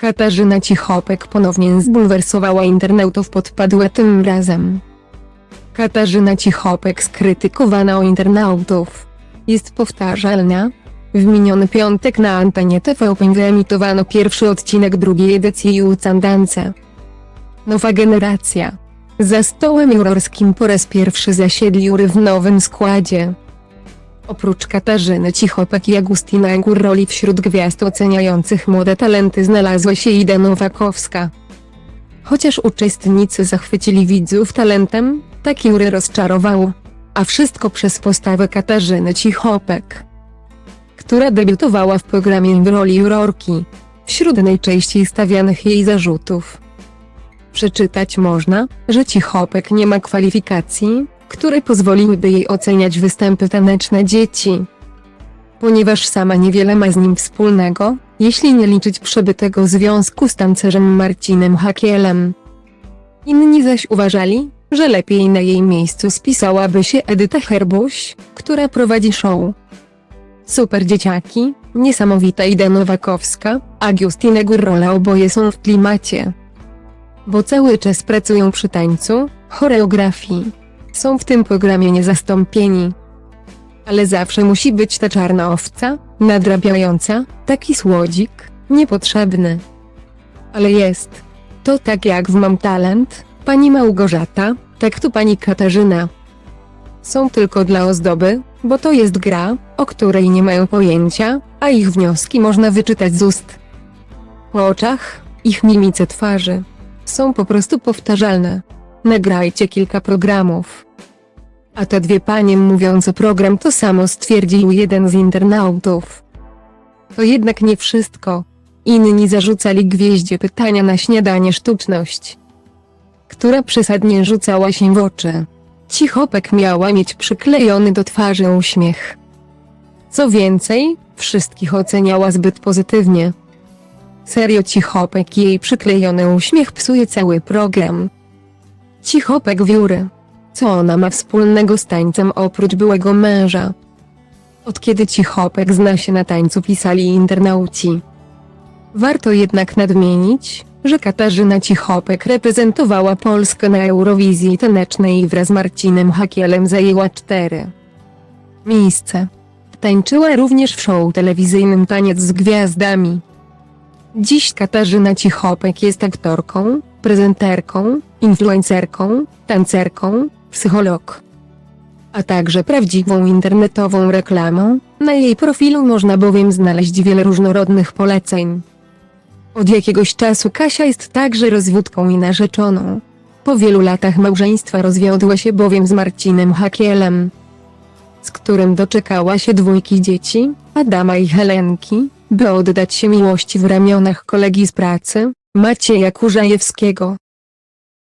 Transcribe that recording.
Katarzyna Cichopek ponownie zbulwersowała internautów podpadłe tym razem. Katarzyna Cichopek skrytykowana o internautów. Jest powtarzalna. W miniony piątek na antenie TVP wyemitowano pierwszy odcinek drugiej edycji Jucandance. Nowa generacja. Za stołem jurorskim po raz pierwszy zasiedli jury w nowym składzie. Oprócz Katarzyny Cichopek i Agustina Gurroli wśród gwiazd oceniających młode talenty znalazła się Ida Nowakowska. Chociaż uczestnicy zachwycili widzów talentem, tak jury rozczarował. A wszystko przez postawę Katarzyny Cichopek, która debiutowała w programie w roli jurorki. Wśród najczęściej stawianych jej zarzutów przeczytać można, że Cichopek nie ma kwalifikacji, które pozwoliłyby jej oceniać występy taneczne dzieci. Ponieważ sama niewiele ma z nim wspólnego, jeśli nie liczyć przebytego związku z tancerzem Marcinem Hakielem. Inni zaś uważali, że lepiej na jej miejscu spisałaby się Edyta Herbuś, która prowadzi show. Super dzieciaki, niesamowita Ida Nowakowska, a Justine Gurrola oboje są w klimacie bo cały czas pracują przy tańcu, choreografii. Są w tym programie niezastąpieni. Ale zawsze musi być ta czarna owca, nadrabiająca, taki słodzik, niepotrzebny. Ale jest. To tak jak w Mam Talent, pani Małgorzata, tak tu pani Katarzyna. Są tylko dla ozdoby, bo to jest gra, o której nie mają pojęcia, a ich wnioski można wyczytać z ust. Po oczach, ich mimice twarzy są po prostu powtarzalne. Nagrajcie kilka programów. A te dwie panie mówiące program to samo stwierdził jeden z internautów. To jednak nie wszystko. Inni zarzucali gwieździe pytania na śniadanie sztuczność, która przesadnie rzucała się w oczy. Cichopek miała mieć przyklejony do twarzy uśmiech. Co więcej, wszystkich oceniała zbyt pozytywnie. Serio Cichopek jej przyklejony uśmiech psuje cały program. Cichopek wióry. Co ona ma wspólnego z tańcem oprócz byłego męża? Od kiedy Cichopek zna się na tańcu pisali internauci. Warto jednak nadmienić, że Katarzyna Cichopek reprezentowała Polskę na Eurowizji tanecznej i wraz z Marcinem Hakielem zajęła cztery miejsce. Tańczyła również w show telewizyjnym Taniec z Gwiazdami. Dziś Katarzyna Cichopek jest aktorką, prezenterką, influencerką, tancerką, psycholog. A także prawdziwą internetową reklamą. Na jej profilu można bowiem znaleźć wiele różnorodnych poleceń. Od jakiegoś czasu Kasia jest także rozwódką i narzeczoną. Po wielu latach małżeństwa rozwiodła się bowiem z Marcinem Hakielem, z którym doczekała się dwójki dzieci, Adama i Helenki, by oddać się miłości w ramionach kolegi z pracy, Macieja Kurzajewskiego.